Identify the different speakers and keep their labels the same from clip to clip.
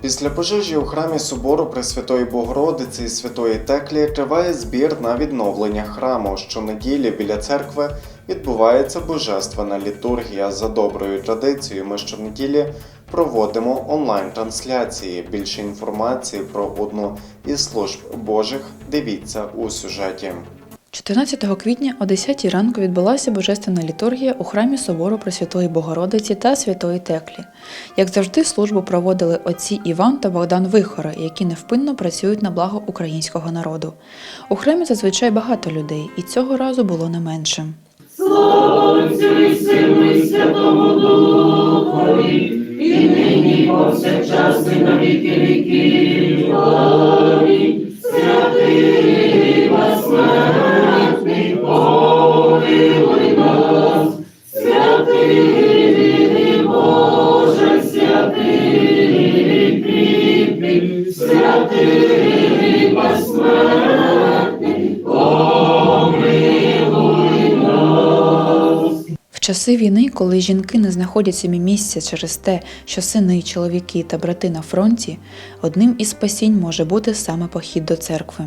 Speaker 1: Після пожежі у храмі собору Пресвятої Богородиці і Святої Теклі триває збір на відновлення храму. Щонеділі біля церкви відбувається божественна літургія. За доброю традицією ми щонеділі проводимо онлайн-трансляції. Більше інформації про одну із служб Божих дивіться у сюжеті.
Speaker 2: 14 квітня о 10 ранку відбулася божественна літургія у храмі собору Пресвятої Богородиці та Святої Теклі. Як завжди, службу проводили отці Іван та Богдан Вихори, які невпинно працюють на благо українського народу. У храмі зазвичай багато людей, і цього разу було не менше.
Speaker 3: Отцю і
Speaker 2: В часи війни, коли жінки не знаходять собі місця через те, що сини, чоловіки та брати на фронті, одним із спасінь може бути саме похід до церкви.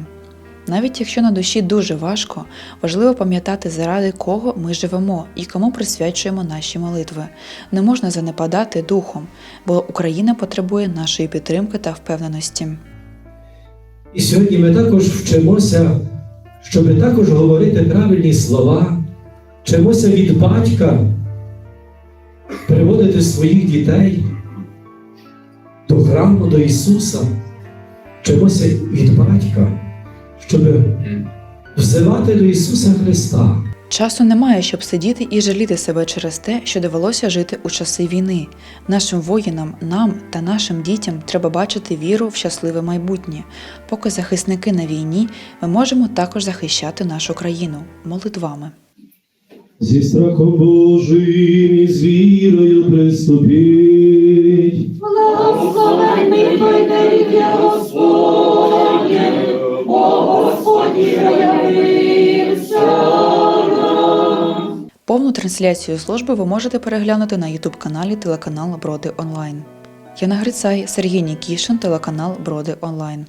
Speaker 2: Навіть якщо на душі дуже важко, важливо пам'ятати, заради кого ми живемо і кому присвячуємо наші молитви. Не можна занепадати духом, бо Україна потребує нашої підтримки та впевненості.
Speaker 4: І сьогодні ми також вчимося, щоб також говорити правильні слова, вчимося від батька приводити своїх дітей до храму, до Ісуса, вчимося від батька, щоб взивати до Ісуса Христа.
Speaker 2: Часу немає, щоб сидіти і жаліти себе через те, що довелося жити у часи війни. Нашим воїнам, нам та нашим дітям треба бачити віру в щасливе майбутнє. Поки захисники на війні, ми можемо також захищати нашу країну молитвами.
Speaker 4: Зі страхом Божим і з вірою приступіть.
Speaker 3: Благословенний той день є
Speaker 2: Повну трансляцію служби ви можете переглянути на ютуб каналі телеканал Броди Онлайн. Яна Грицай, Сергій Нікішин, телеканал Броди Онлайн.